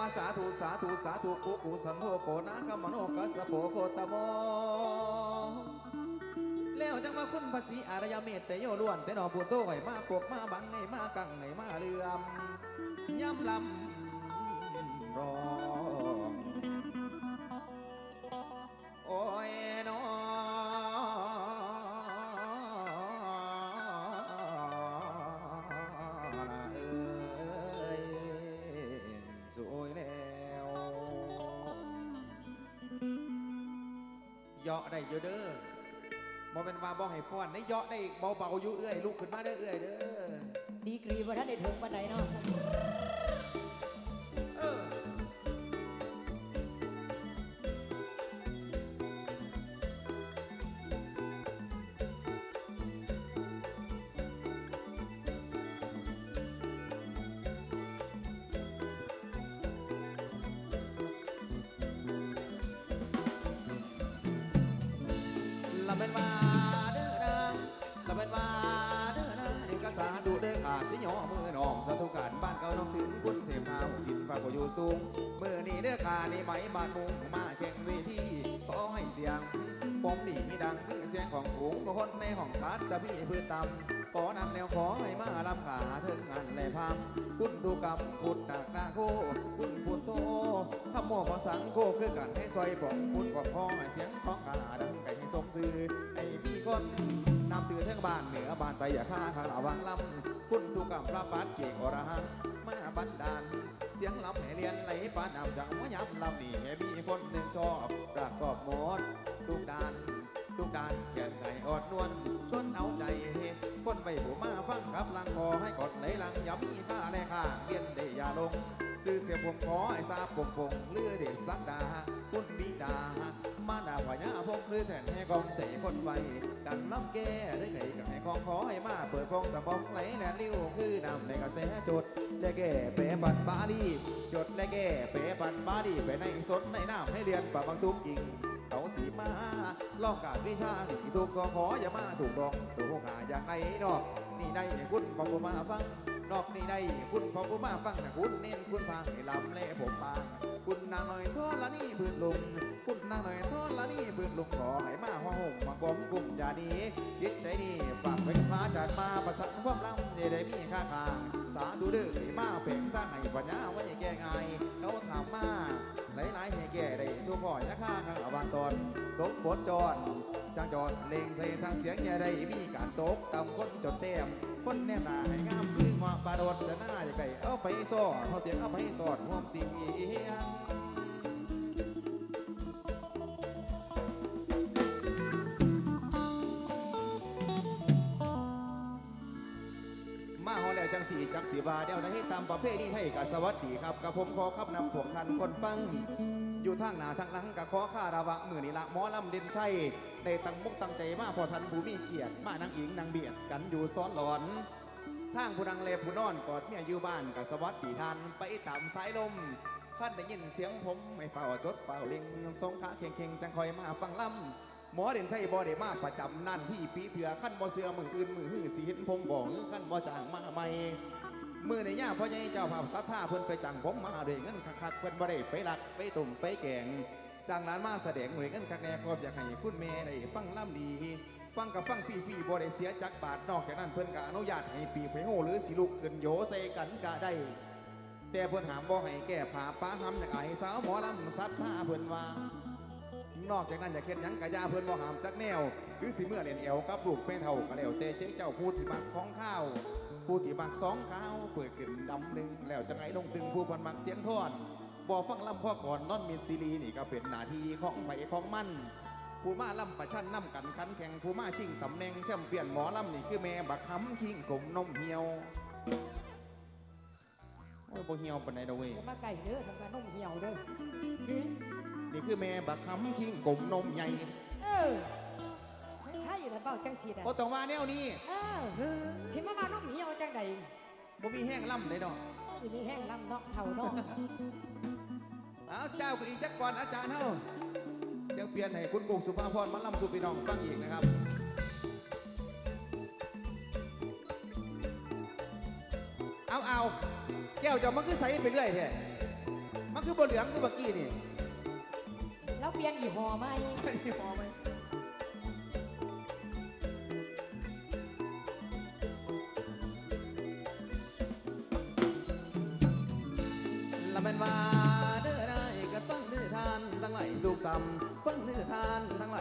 มาสาธุสาธุสาธุกุกุสันโธโกนาคมโนกัสสโปโคตโม แล้วจังว่าคุณภาษีอารยเมตเตโยล้วน แต่นอปูโต้ไหมาปกมาบังไงมากังไงมาเรือมย่ำลำ ยาะได้เยอะเด้อบ่เป็นว่าบ่ให้ฟ้อนได้เยาะได้เบาๆอยู่เอื้อยลุกขึ้นมาได้อเอื้อยเด้อ ดีกรีบ่ท่านได้ถึงปานใดเนาะ เป็นว่าเด้อนะละเป็นว่าเด้อนะเอกสารดูเด้อขาสิยอมือน้อมสาธุการบ้านเก่าน้องถึงคุณเทพเท้ากินฟ้าก็อยู่สูงมือนี้เด้อขานี่ไหมบ้านมุงมาแข่งเวทีขอให้เสียงผมนี่มีดังคือเสียงของฝูงคนในห้องพัดตะพี่พื้นต่ำขอนำแนวขอให้มาลำขาถึงงานแลพามคุณดูกรรมพุดหนักหน้าโคคุณพุทโตทำโมขอสังโคคือกันให้ซอยผมพุดขอบคอให้เสียงของกาดัง ไก่ให้สมซื่อไอ้มีคนนำตื่นเทิงบ้านเหนือบ้านไตอย่าฆ่าข้าวังลำคุณทุกกรรมพระปัดเก่งอรหันมาบันดาล เสียงลำให้เรียนไหลปานเอาจังมะยำลำนี่ให้มีคนหนึ่งชอบประกอบหมดทุกด้านทุกด้านแก่นไก่อดนวลชวนเอาใจคนไปผู้มาฟังกับลังคอให้กดไหลลังย้ำมีค่าแลค่าเรียนได้ยาลง ซื้อเสียผมขอให้ทราบปงปงเลือเด็ดสักดาคุณบิดา มาดาพญาพงหรือแทนให้กองเตะคนไฟกันล้ำแก่ได้ไงกับให้ของขอให้มาเปิดฟองสะบองไหลแหลนลิ้วคือนำในกระแสจดและแก่เป๋ปันบาดีจดและแก่เป๋ปันบาดีไปในสนในน้ำให้เรียนปะบังทุกกิ่งเขาสีมาลอกกาดวิชาหนีถูกสอขออย่ามาถูกดองถูกหาอย่างไรนอก นี่ได้คุณพอกูมาฟังนอกนี่ได้คุณพอกูมาฟังนะคุณเน้นคุณฟังให้ลำเล่ผมฟัง คุณนางหน่อยทอดละนี่พื้นลุงคุณนางหน่อยทอดละนี่พื้นลุงขอให้มาห้องห่มมาบอมกลุ่มอย่านี้จิตใจนี่ฝากไว้กับพระจัดมาประสานความลำจะได้มีค่าคางสาธุเด้อให้มาเพ่งตั้งให้ปัญญาไว้แก้ไงเขาถามมาหลายๆให้แก่ได้ทุกพ่อยะค่าข้างอวานตอนตกบทจอนจังจอนเลงใส่ทางเสียงอย่าได้มีการตกต่ำคนจดเต็มคนแนมหนาให้งาาดจะหน้าอย่าไก่เอาไปซ่อนเขาเตียงเอาไปซ่อนห่วมตีเอียมาฮอแล้วจังสีจักสีบาเดี๋ยวนะให้ตามประเภทนี้ให้กับสวัสดีครับกับผมขอขับนำพวกท่านคนฟัง อยู่ทางหน้าทางหลังกับขอข้าระวะมือนี่ละหมอลำเด่นชัยได้ตั้งมุกตั้งใจมาพอทันผู้มีเกียรติมานางอิงนางเบียดกันอยู่ซ้อนหลอน ทางผู้นังเลผู้นอนกอดเมียอยู่บ้านกับสวัสดีทันไปตามสายลมขั้นได้ยินเสียงผมไม่เฝ้าจดเฝ้าล็งยองทรงขาเข่งๆจังคอยมาฟังลำหมอเด่นชัยบ่ได้มาประจำนั่นที่ปีเถื่อขั้นบ่เสือมืออื่นมือหื้อสีเห็นผมบอกหรือขั้นบ่จางมาใหม่มื่อในย่าพ่อใหญ่เจ้าภาพสัทธาเพิ่นไปจังผมมาด้วยเงินคักๆเพิ่นบ่ได้ไปรักไปตุ่มไปแกงจ้างร้านมาแสดงหน่วยเงินคักแน่ก็อยากให้คุณแม่ได้ฟังล่ำดี ฟังกับฟังฟรีๆบ่ได้เสียจักบาทนอกจากนั้นเพิ่นก็อนุญาตให้ปีไฟโหหรือสิลุกขึ้นโยใส่กันก็ได้ แต่เพิ่นหามบ่ให้แก้ผ้าป้าหำอยากอายสาวหมอลำสัทธาเพิ่นว่านอกจากนั้นอยากเฮ็ดยังกะยาเพิ่นบ่หามจักแนว หรือสิเมื่อเล่นเอวกับลูกเป็นเท่าก็แล้วแต่เจ๊เจ้าผู้ที่มักของข้าวผู้ที่มักสองข้าวเปิดขึ้นดำหนึ่งแล้วจะไงลงตึงผู้พันมักเสียงทอนบ่ฟังลำพ่อก่อนนอนมีซีรีนี่ก็เป็นหน้าที่ของไผของมัน ผู้มาลำประชันน้ำกันขันแข่งผู้มาชิงตำแหน่งแชมเปี้ยนหมอลำนี่คือแม่บักคำคิงกลมนมเหี่ยวโอ้ยบ่เหี่ยวปานใดดอกเว้ยอย่ามาไก่เด้อทำการนุ่มเหี่ยวเด้อนี่คือแม่บักคำคิงกลมนมใหญ่เออไทยนะเบ้าจังสีน่ะบ่ต้องว่าแนวนี้เออเฮ้ยสิมามานุ่มเหี่ยวจังใดบ่มีแห้งล่ำเลยเนาะสิมีแห้งลำเนาะเท่าเนาะเอาเจ้าก็อีกจักก่อนอาจารย์เฮา จังเปลี่ยนให้คุณบุกสุภาพรมาล่ำสู่พี่น้องฟังอีกนะครับเอาเอาแก้วจะมันคือใสไปเรื่อยแท้มันคือบ่เหลืองคือเมื่อกี้นี่ แล้วเปลี่ยนยี่ห้อไหมพอไหม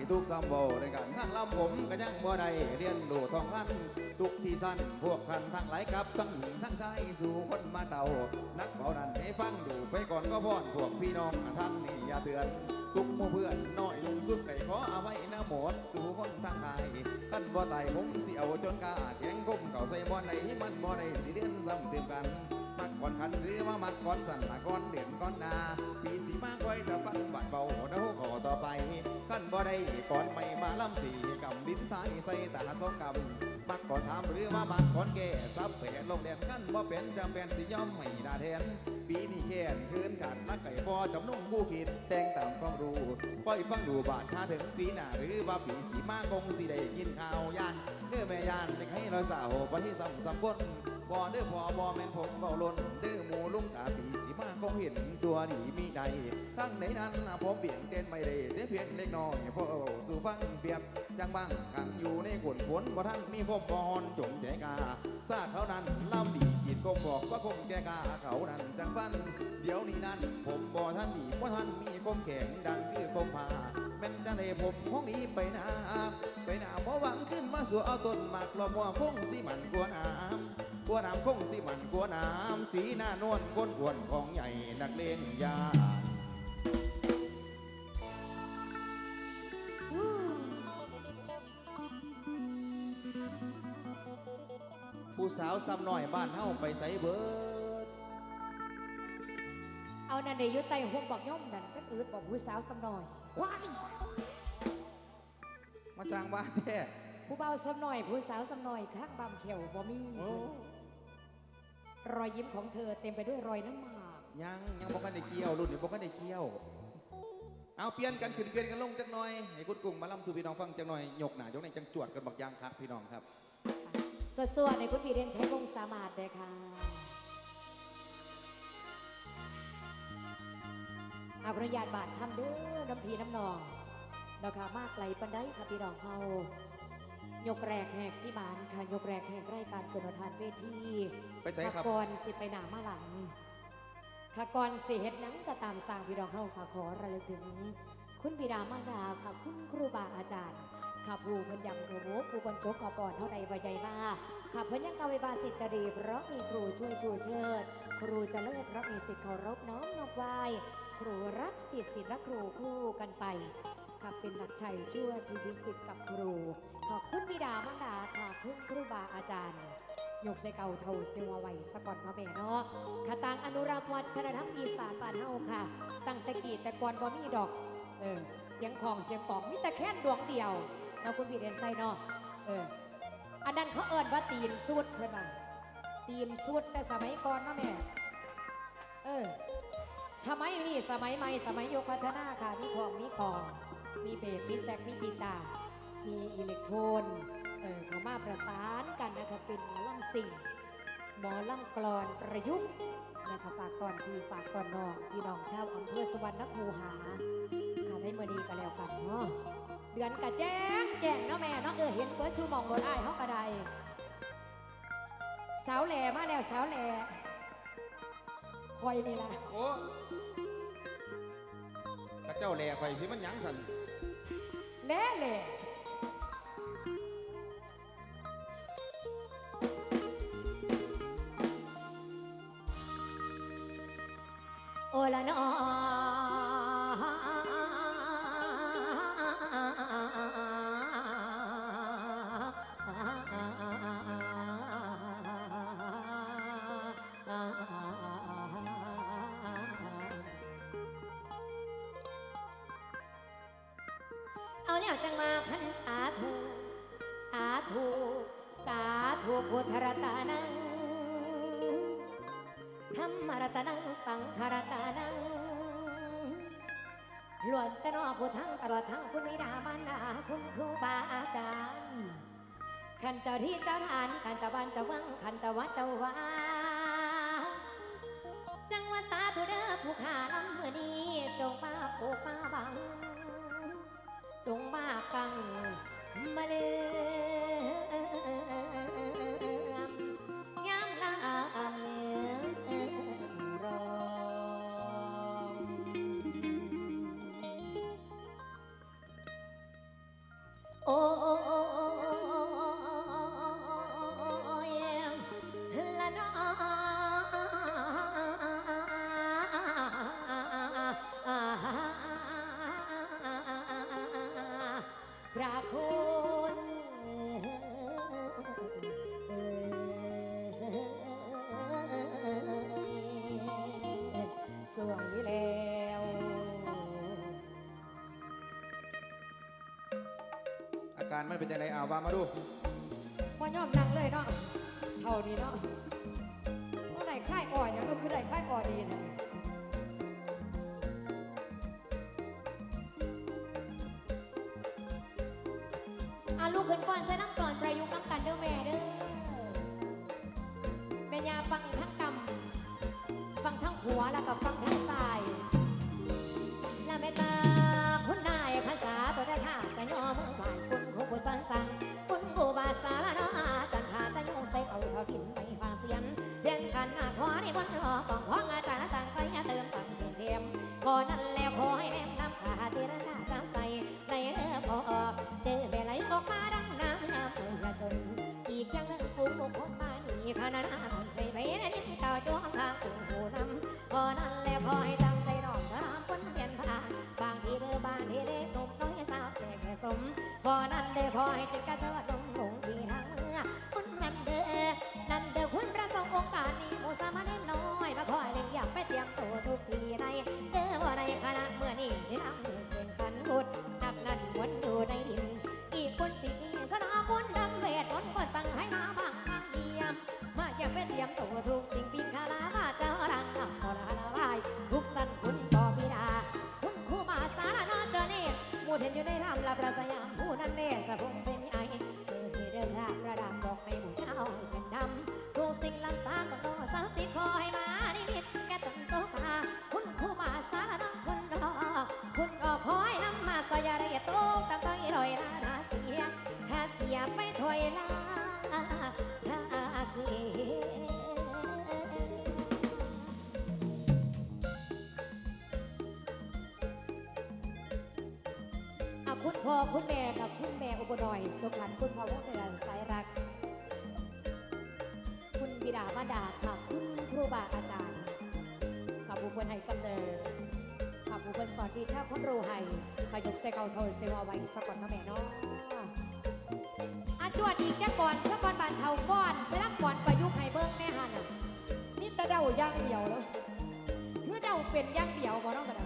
ทั้งไหลายลูกซ้ำบ่ได้กันทั้งลำผมก็ยังบ่ได้เรียนรู้ท่องพันทุกที่สั้นพวกท่านทั้งหลายครับทั้งหญิงทั้งชายสู่คนมาเต่า นักเบาดันให้ฟังดูไปก่อนก็พอนพวกพี่น้องท่านนี่อย่าเตือนทุกหมู่เพื่อนน้อยลุงสุดไก่ขอเอาไว้นะหมดสู่คนทางไทยท่านบ่ไต่ผมเสิเอาจนกาแข็งก้มเก่าใส่บ่อในให้มันบ่ได้สิเดือนซ้ำเติมกันมักก่อนคันหรือว่ามักก่อนสั่นละก่อนเด่นก่อนนาปีสีมากไว้ถ้าฟังบาดเบา ได้ก่อนไม่มาลำสีกำดินสายใส่ตาสองกำมักก่อนถามหรือว่ามักก่อนแก่ซับแผลลงแดนขั้นบ่เป็นจำเป็นสิย่อมไม่ด่าแทนปีนี้แค่นคืนกันลักไก่พอจำนุ่งผู้คิดแต่งตามความรู้ปล่อยฟังดูบาดถ้าถึงปีหน้าหรือว่าปีสีมาคงสิได้กินข้าวยานเนื้อแม่ยานจะให้เราสาวไปที่ซ้ำซ้ำคนบ่เด้อพอบ่แม่นผมเบาล้นเด้อหมูลุงตาปี มาคงเห็นสัวหนีมีใดทั้งในนั้นผมเบี่ยงเต้นไม่ได้แต่เพียงเล็กน้อยพอเอสู่ฟังเปียบจังบังขังอยู่ในขนฝนบ่ท่านมีพบบอนจงใจกาซาเขานั้นเล่าดีกีดกงบอกว่าคงแกกาเขานั้นจังฟัน เดี๋ยวนี้นั้น ผมบ่ท่านหนีเพราะท่านมีคมแข็งดังคือคมพาแม่นจังเลยผมห้องนี้ไปนาไปนาเพราะหวังขึ้นมาสู่เอาต้นหมากลอมัวพงสีมันกลัวน้ำ กลัวน้ำคงสีมันกลัวน้ำสีหน้านวลก้นอ้วนของใหญ่นักเลงยาผู้สาวซ้ำหน่อยบ้านเฮาไปใส่เบิดเอานั่นเดยุไตห่วงบอกย่อมนั่นจักอืดบอกผู้สาวสำน้อยว้ายมาสร้างบ้านแท้ผู้เบาสำน้อยผู้สาวสำน้อยข้างบำเขียวบ่มีโอ้ รอยยิ้มของเธอเต็มไปด้วยรอยน้ำหมาก ยังยังบ่คันได้เคี่ยวรุ่นนี้บ่คันได้เคี่ยว เอาเปลี่ยนกันขึ้นเปลี่ยนกันลงจักหน่อยให้คุณกุ้งมาล่ำสู่พี่น้องฟังจักหน่อยยกหน้ายกในจังจวดกันบักอยางครับพี่น้องครับสวดๆในคุณพี่เรียนใช้วงสามารถเลยค่ะอาขออนุญาตบาทคำเด้อน้ำพีน้ำนองดอกขามากไกลปันได้ค่ะพี่น้องเฮา ยกแรกแหกที่บ้านค่ะยกแรกแหกรายการเกิดทานเวทีไปใส่ครับขก่อนสิไปหนามาหลังค่ะก่อนสิเฮ็ดหนังก็ตามสร้างพี่น้องเฮาค่ะขอระลึกถึง คุณบิดามารดาค่ะคุณครูบาอาจารย์ข้าผู้เพันยำกระโวกผู้บรรจบขอปอนเท่าใดใบใหญ่มาข้าเพันยังกาไวบาสิทธิ์จะดีเพราะมีครูช่วยชูเชิด ครูจะเลิศเพราะมีสิทธิ์เคารพน้อมนอบไหวครูรักสิทธิ์สิทธิ์รักครูคู่กันไป ข้าเป็นหลักชัยชั่วชีวิตสิทธิ์กับครู ขอบคุณบิดามารดาค่ะคุณครูบาอาจารย์ยกใส่เก่าเท่าเซวาไว้สะกอนพระแม่เนาะขาต่างอนุรักษ์วัฒนธรรมอีสานบ้านเฮาค่ะ ตั้งแต่กี้แต่ก่อนบ่มีดอก เออ เสียงของเสียงปองมีแต่แค่นดวงเดียวเนาะคุณพี่เรียนไซเนาะเออ อันนั้นเขาเอิ้นว่าตีนสุดเพื่อนว่าตีนสุดแต่สมัยก่อนเนาะแม่ เออ สมัยนี้สมัยใหม่สมัยยกพัฒนาค่ะ มีของมีของ มีเบสมีแซกมีกีตาร์มีอิเล็กโทรนเออเขามาประสานกันนะคะเป็นหมอลำสิ่งหมอลำกลอนประยุกต์นะคะฝากตอนพี่ฝากตอนน้องพี่น้องชาวอำเภอสวรรณคูหาค่ะได้มือดีกันแล้วกันเนาะเดือนกะแจ้งแจ้งเนาะแม่เนาะเออเห็นเบิร์ชูมองบนอ้ายเฮากระไดสาวแหล่มาแล้วสาวแหล่คอยนี่ล่ะโอ้พระเจ้าแหล่ข่อยสิมันหยังสัน แล่แหล่โอละเนา แล้วจังมาขันสาธุ สาธุ สาธุพุทธรัตนังธรรมรัตนังสังฆรัตนังล้วนแต่นอผู้ทั้งตลอดทั้งคุณวิดามารดาคุณครูบาอาจารย์ขันเจ้าที่เจ้าทานขันเจ้าบ้านเจ้าวังขันเจ้าวัดเจ้าวาจังว่าสาธุเด้อผู้ขาลำเราม จงมากังมาเล การมันเป็นยังไงอ่าวามาดูพ่ายอมนั่งเลยเนาะเท่านี้เนาะเมื่อไหร่ค่ายอ่อนอย่างก็คือไหร่ค่ายอ่อนดีเนี่ยอาลูกขึ้นก่อนใช้น้ำก่อนประยุกต์น้ำกันเด้อแม่เด้อเป็นยาฟังทั้ง ให้เจ๊ พ่อคุณแม่กับคุณแม่อุบลอยสุขันคุณพ่อคุณแม่สายรัก คุณบิดามาดาค่ะคุณครูบาอาจารย์ขับบุคคลให้กำเนิดขับบุคคลสอนดีท่าควารู้ให้ขยุกใสกเอาเทยเซวาไว้สะกดพ่อแม่น้องอานจวดอีกแก่ก่อนชะก่อนบานเทาก้อนสลักก่อนประยุกต์ให้เบิ้งแม่หันอะมิตรเดาย่างเดียวแล้วเมื่อเดาเป็นย่างเดียวบ่ต้องกระ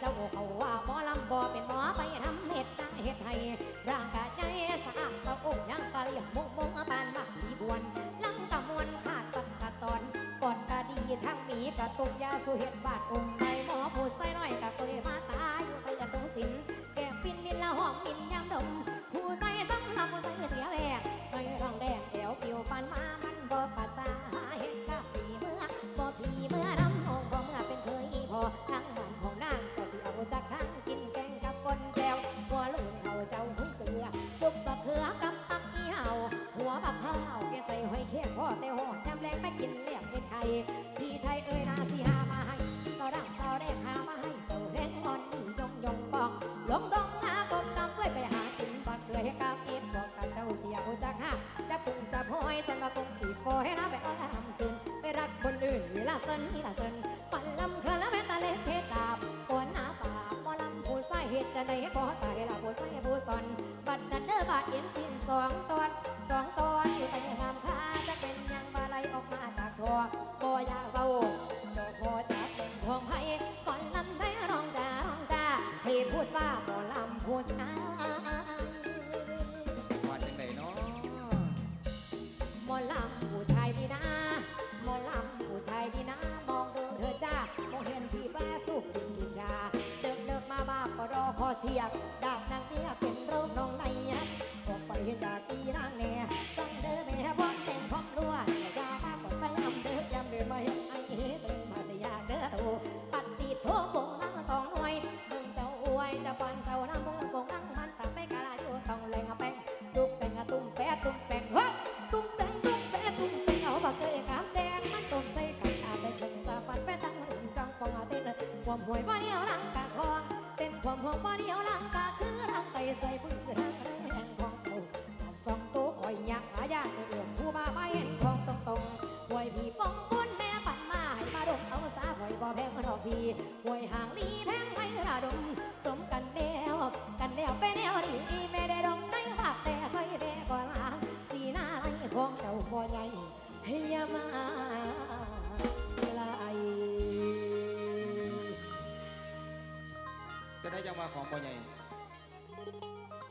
เจ้าเขาว่าหมอลำบ่เป็นหมอไปทำเห็ดนาเห็ดไทยร่างกายใจสะอาดสะองยังกะเลี่ยมมงมงบานมาดีบวนลังกะมวนขาดปันกะตอนก่อนกะดีทั้งมีกระตุกยาสุเห็ดบาดองค์ในหมอผู้ใส่น้อยกะเคยมาตายอยู่ไปกระตุ้งสินแก้ปิ้นมินละหอมมินยำดม ลาเซนนี่ลาเซนปันลำเคลเมตะเล็เทตาบปวนหน้าป่าหมอลำผู้ใส่เหตุจะได้พอตายละผู้ใส่ผู้สนบัดนั้นเด้อบาดเอ็นสิ้นสองตอนสองตอนอยู่แต่ยามคาจะ ยกดาบนางเกียเป็นรูปน้องในยักษ์บอกไปเห็นดาบตีนางแน่จังเด้อแม่พร้อมแจงพร้อมรัวอย่ายาบ้าก่อนไปอำเด้อยามเดินมาเห็นไอ้ตึงมาเสียาเด้อตูปัดตีโทโงนางสองหน่วยมึงเจ้าอวยจะปันเจ้าน้ำมึงโกงนั่งมันตาไม่กะลาอยู่ต้องแรงอะแป้งดุกแป้งอะตุ้มแปะตุ้มแป้งเฮ้ยตุ้มแป้งตุ้มแปะตุ้มแป้งเอาปากเกยกามแดงมันต้มใส่ไข่อาแได้ชงสาฟันแปะตั้งหุ่นจังฟองอาเต้นความหวยว่า ห้องบ่เดียวลังกาคือรังไก่ใส่ปืนทางแรงของเจ้าตอนสองโตคอยยักหายาเอื้อมผู้มาไม่เห็นของตรงตรงหวยพี่ฟองบุญแม่ปั่นมาให้มาดมเอาสาหวยบ่แพงมาดอกพี่หวยห่างนี้แพงไม่ระดม สมกันแล้วกันแล้วไปแนวนี้ไม่ได้ดมในภาคแต่ถอยแต่ก่อนลางสีหน้าไหลของเจ้าบ่ใหญ่ให้ยามา ได้จังว่าของพ่อใหญ่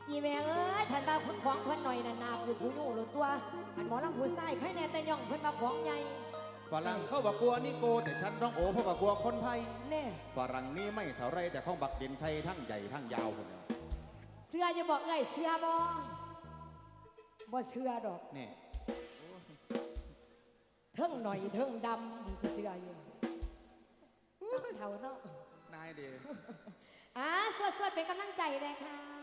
อีแม่เอ้ยท่านมาคุณของเพิ่นหน่อยนานาพูดผู้อยู่หรือตัว อันหมอลำผู้ใส่ใครแน่แต่ย่องเพิ่นมาของใหญ่ฝรั่งเข้าบักกลัวนิโก แต่ฉันร้องโอเพราะบักกลัวคนไทยแน่ฝรั่งนี่ไม่เท่าไรแต่ของบักเด่นชัยทั้งใหญ่ทั้งยาวคนเดียวเสื้อจะบอกเอ้ยเสื้อบ่บ่เสื้อดอกนี่เทิงหน่อยเทิงดำมันสิเสื้ออยู่เท่าเนาะนายเด อ่าสวดๆเป็นกำลังใจเลยค่ะ